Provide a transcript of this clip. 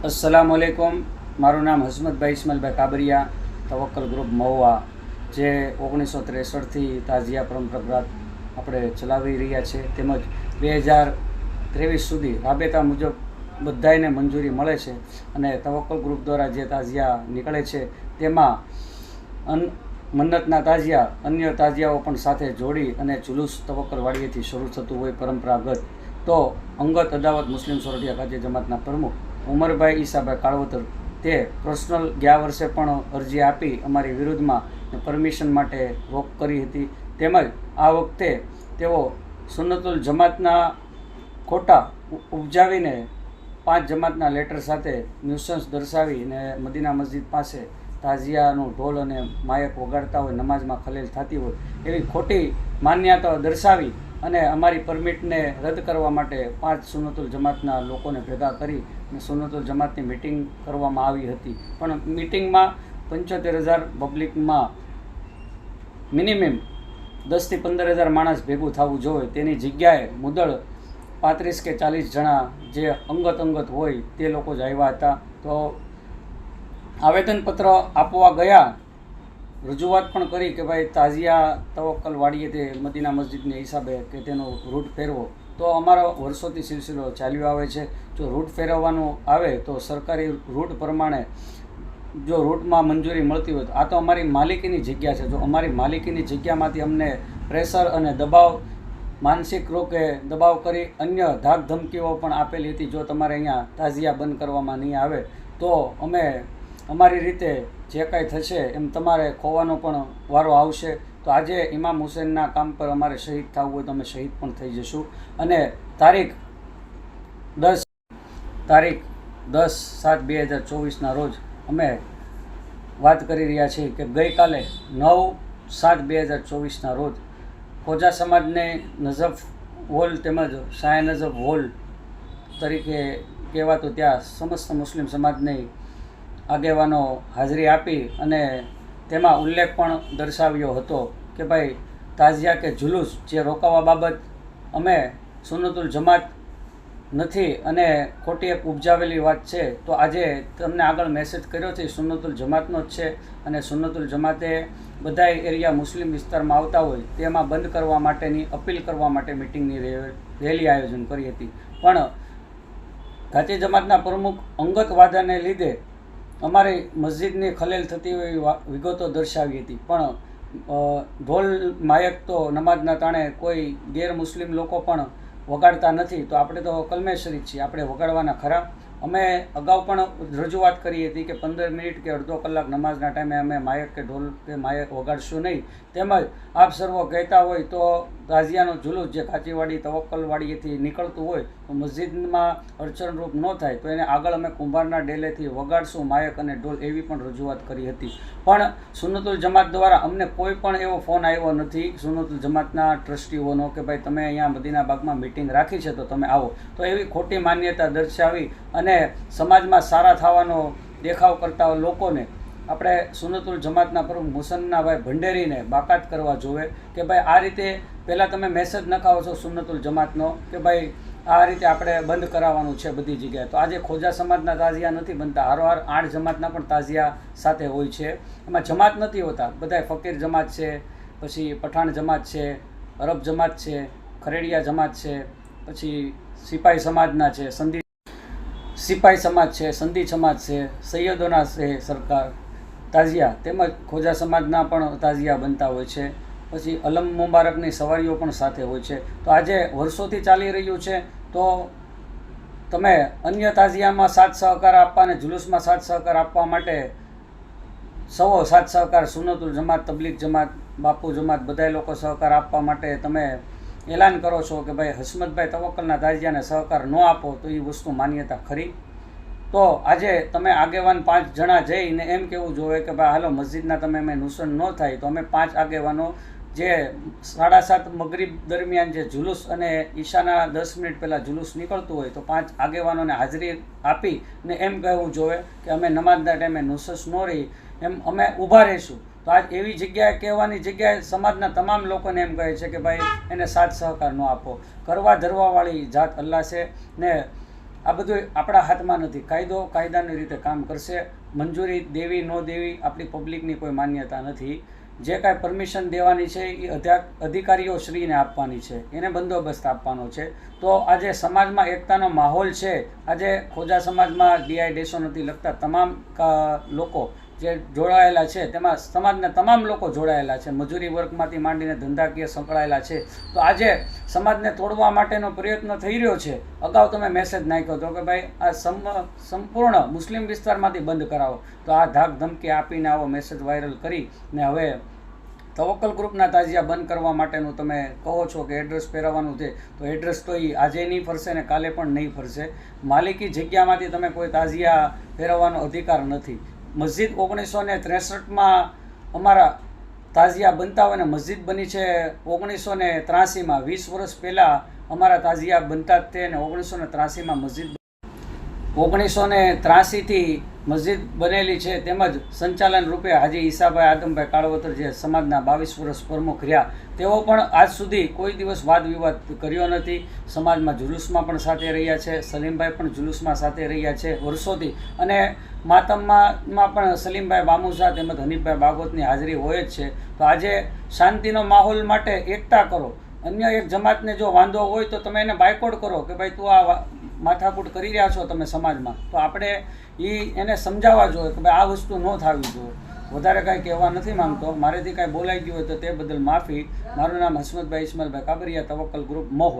અસલામ આલેકુમ મારું નામ હસમતભાઈ ઇસ્માલભાઈ કાબરિયા, તવક્કલ ગ્રુપ મહુવા, જે ઓગણીસો ત્રેસઠથી તાજિયા પરંપરાગત આપણે ચલાવી રહ્યા છે. તેમજ બે હજાર ત્રેવીસ સુધી રાબેતા મુજબ બધાયને મંજૂરી મળે છે અને તવક્કલ ગ્રુપ દ્વારા જે તાજિયા નીકળે છે, તેમાં અન મન્નતના તાજિયા અન્ય તાજિયાઓ પણ સાથે જોડી અને જુલુસ તવક્કલવાડીએથી શરૂ થતું હોય પરંપરાગત. તો અંગત અદાવત મુસ્લિમ સોરઠિયા કાજે જમાતના પ્રમુખ ઉમરભાઈ ઈસાભાઈ કાળવતર, તે પર્સનલ ગયા વર્ષે પણ અરજી આપી અમારી વિરુદ્ધમાં પરમિશન માટે વોક કરી હતી. તેમજ આ વખતે તેઓ સુન્નતુલ જમાતના ખોટા ઉપજાવીને પાંચ જમાતના લેટર સાથે ન્યુસન્સ દર્શાવીને મદીના મસ્જિદ પાસે તાજિયાનું ઢોલ અને માયક વગાડતા હોય, નમાઝમાં ખલેલ થતી હોય, એવી ખોટી માન્યતાઓ દર્શાવી અને અમારી પરમિટને રદ કરવા માટે પાંચ સુનતુલ જમાતના લોકોને ભેગા કરી અને સુન્નતુલ જમાતની મિટિંગ કરવામાં આવી હતી. પણ મિટિંગમાં પંચોતેર હજાર પબ્લિકમાં મિનિમમ દસથી પંદર હજાર માણસ ભેગું થવું જોઈએ. તેની જગ્યાએ મુદળ પાંત્રીસ કે ચાલીસ જણા જે અંગત અંગત હોય તે લોકો જ આવ્યા હતા. તો આવેદનપત્ર આપવા ગયા રજૂઆત પણ કરી કે ભાઈ તાજિયા તવક્કલ વાડીએ તે મદીના મસ્જિદને હિસાબે કે તેનો રૂટ ફેરવો. તો અમારો વર્ષોથી સિલસિલો ચાલ્યો આવે છે. જો રૂટ ફેરવવાનો આવે તો સરકારી રૂટ પ્રમાણે જો રૂટમાં મંજૂરી મળતી હોય તો આ તો અમારી માલિકીની જગ્યા છે. જો અમારી માલિકીની જગ્યામાંથી અમને પ્રેશર અને દબાવ, માનસિક રોકે દબાવ કરી અન્ય ધાક ધમકીઓ પણ આપેલી હતી, જો તમારે અહીંયા તાજિયા બંધ કરવામાં નહીં આવે, તો અમે અમારી રીતે જે કાંઈ થશે એમ તમારે ખોવાનો પણ વારો આવશે. તો આજે ઇમામ હુસેનના કામ પર અમારે શહીદ થવું હોય તો અમે શહીદ પણ થઈ જશું અને તારીખ દસ તારીખ દસ સાત બે હજાર ચોવીસના રોજ અમે વાત કરી રહ્યા છીએ કે ગઈકાલે નવ સાત બે હજાર ચોવીસના રોજ ખોજા સમાજને નઝફ હોલ તેમજ શાહ નઝફ હોલ તરીકે કહેવાતું ત્યાં સમસ્ત મુસ્લિમ સમાજની આગેવાનો હાજરી આપી અને તેમાં ઉલ્લેખ પણ દર્શાવ્યો હતો કે ભાઈ, તાજિયા કે જુલુસ જે રોકાવા બાબત અમે સુનતુલ જમાત નથી અને ખોટી એક ઉપજાવેલી વાત છે, તો આજે તમને આગળ મેસેજ કર્યો છે, સુન્નતુલ જમાતનો જ છે અને સુન્નતુલ જમાતે બધા એરિયા મુસ્લિમ વિસ્તારમાં આવતા હોય તેમાં બંધ કરવા માટેની, અપીલ કરવા માટે મિટિંગની રેલી આયોજન કરી હતી. પણ ઘાતી જમાતના પ્રમુખ અંગત વાદાને લીધે અમારી મસ્જિદની ખલેલ થતી હોય વા- વિગતો દર્શાવી હતી. પણ ઢોલ માયક તો નમાજના તાણે કોઈ ગેર મુસ્લિમ લોકો પણ વગાડતા નથી. તો આપણે તો કલમે છીએ. આપણે વગાડવાના ખરા. અમે અગાઉ પણ રજૂઆત કરી હતી કે પંદર મિનિટ કે અડધો કલાક નમાઝના ટાઈમે અમે માયક કે ઢોલ કે માયક વગાડશું નહીં. તેમજ આપ સર્વ કહેતા હોય તો તાજિયાનો જુલુસ જે કાચીવાડી તવક્કલવાડીએથી નીકળતું હોય, તો મસ્જિદમાં અડચણરૂપ ન થાય, તો એને આગળ અમે કુંભારના ડેલેથી વગાડશું માયક અને ઢોલ એવી પણ રજૂઆત કરી હતી. પણ સુનતુલ જમાત દ્વારા અમને કોઈ પણ એવો ફોન આવ્યો નથી સુનતુલ જમાતના ટ્રસ્ટીઓનો કે ભાઈ તમે અહીંયા મદીના બાગમાં મિટિંગ રાખી છે તો તમે આવો. તો એવી ખોટી માન્યતા દર્શાવી અને સમાજમાં સારા થવાનો દેખાવ કરતા લોકોને આપણે સુનતુલ જમાતના પ્રમુખ મુસન્નાભાઈ ભંડેરીને બાકાત કરવા જોવે કે ભાઈ આ રીતે પહેલાં તમે મેસેજ નખાવો છો સુન્નતુલ જમાતનો કે ભાઈ, આ રીતે આપણે બંધ કરાવવાનું છે બધી જગ્યાએ. તો આજે ખોજા સમાજના તાજિયા નથી બનતા. હારોહાર આઠ જમાતના પણ તાજિયા સાથે હોય છે. એમાં જમાત નથી હોતા. બધાય ફકીર જમાત છે, પછી પઠાણ જમાત છે અરબ જમાત છે, ખરેડિયા જમાત છે, પછી સિપાઈ સમાજના છે સંધિ સિપાહી સમાજ છે સંધિ સમાજ છે, સૈયદોના છે સરકાર. તાજિયા. તેમજ ખોજા સમાજના પણ તાજિયા બનતા હોય છે. પછી અલમ મુબારકની સવારીઓ પણ સાથે હોય છે. તો આજે વર્ષોથી ચાલી રહ્યું છે. તો તમે અન્ય તાજિયામાં સાથ સહકાર આપવા અને જુલુસમાં સાથ સહકાર આપવા માટે સૌ સાથ સહકાર, સુનતુલ જમાત, તબલીગ જમાત, બાપુ જમાત બધાય લોકો સહકાર આપવા માટે તમે એલાન કરો છો કે ભાઈ હસમતભાઈ તવક્કલના તાજિયાને સહકાર ન આપો તો એ વસ્તુ માન્યતા ખરી. તો આજે તમે આગેવાન પાંચ જણા જઈને એમ કહેવું જોઈએ કે ભાઈ હાલો મસ્જિદના તમે અમે નુકસાન ન થાય તો અમે પાંચ આગેવાનો જે સાડા સાત મગરીબ દરમિયાન જે જુલુસ અને ઈશાના દસ મિનિટ પહેલાં જુલુસ નીકળતું હોય તો પાંચ આગેવાનોને હાજરી આપી ને એમ કહેવું જોઈએ કે અમે નમાજના ટાઈમે નુસસ ન રહી, એમ અમે ઊભા રહીશું. તો આજ એવી જગ્યાએ કહેવાની જગ્યાએ સમાજના તમામ લોકોને એમ કહે છે કે ભાઈ, એને સાથ સહકાર ન આપો. કરવા ધરવાવાળી જાત અલ્લાહ છે ને આ બધું આપણા હાથમાં નથી. કાયદો કાયદાની રીતે કામ કરશે. મંજૂરી દેવી ન દેવી આપણી પબ્લિકની કોઈ માન્યતા નથી. જે કાંઈ પરમિશન દેવાની છે એ અધિકારીઓ શ્રીને આપવાની છે. એને બંદોબસ્ત આપવાનો છે. તો આજે સમાજમાં એકતાનો માહોલ છે. આજે ખોજા સમાજમાં ડીઆઈ ડેસો નથી લગતા. તમામ લોકો જે જોડાયેલા છે, તેમાં સમાજના તમામ લોકો જોડાયેલા છે. મજૂરી વર્ગમાંથી માંડીને ધંધાકીય સંકળાયેલા છે. તો આજે સમાજને તોડવા માટેનો પ્રયત્ન થઈ રહ્યો છે. અગાઉ તમે મેસેજ નાખ્યો હતો કે ભાઈ, આ સંપૂર્ણ મુસ્લિમ વિસ્તારમાંથી બંધ કરાવો. તો આ ધાક ધમકી આપીને આવો મેસેજ વાયરલ કરી ને હવે તવક્કલ ગ્રુપના તાજિયા બંધ કરવા માટેનું તમે કહો છો કે એડ્રેસ પહેરાવવાનું છે, તો એડ્રેસ તો એ આજે નહીં ફરશે ને કાલે પણ નહીં ફરશે. માલિકી જગ્યામાંથી તમે કોઈ તાજિયા ફેરવવાનો અધિકાર નથી. મસ્જિદ ઓગણીસો ને ત્રેસઠમાં અમારા તાજિયા બનતા હોય ને મસ્જિદ બની છે ઓગણીસો ને ત્રાસીમાં, વીસ વર્ષ પહેલાં અમારા તાજિયા બનતા જ તે ને ઓગણીસો ને ત્રાસીમાં મસ્જિદ ઓગણીસો ને ત્રાસીથી મસ્જિદ બનેલી છે, તેમજ સંચાલન રૂપે હાજી ઈસાભાઈ આદમભાઈ કાળવતર જે સમાજના બાવીસ વર્ષ પ્રમુખ રહ્યા. તેઓ પણ આજ સુધી કોઈ દિવસ વાદ વિવાદ કર્યો નથી. સમાજમાં જુલુસમાં પણ સાથે રહ્યા છે, સલીમભાઈ પણ જુલુસમાં સાથે રહ્યા છે વર્ષોથી. અને માતમમાં પણ સલીમભાઈ બામુસા તેમજ હનીફભાઈ બાગોતની હાજરી હોય જ છે. તો આજે શાંતિનો માહોલ માટે એકતા કરો. અન્ય એક જમાતને જો વાંધો હોય તો તમે એને બાયકોડ કરો કે ભાઈ તું આ માથાકૂટ કરી રહ્યા છો તમે સમાજમાં, તો આપણે એ એને સમજાવવા જોઈએ કે ભાઈ આ વસ્તુ ન થવી જોઈએ. વધારે કાંઈ કહેવા નથી માંગતો. મારેથી કાંઈ બોલાઈ ગયું હોય તો તે બદલ માફી. મારું નામ હસમતભાઈ ઇસ્માઇલભાઈ કાબરિયા, તવક્કલ ગ્રુપ મહુવા.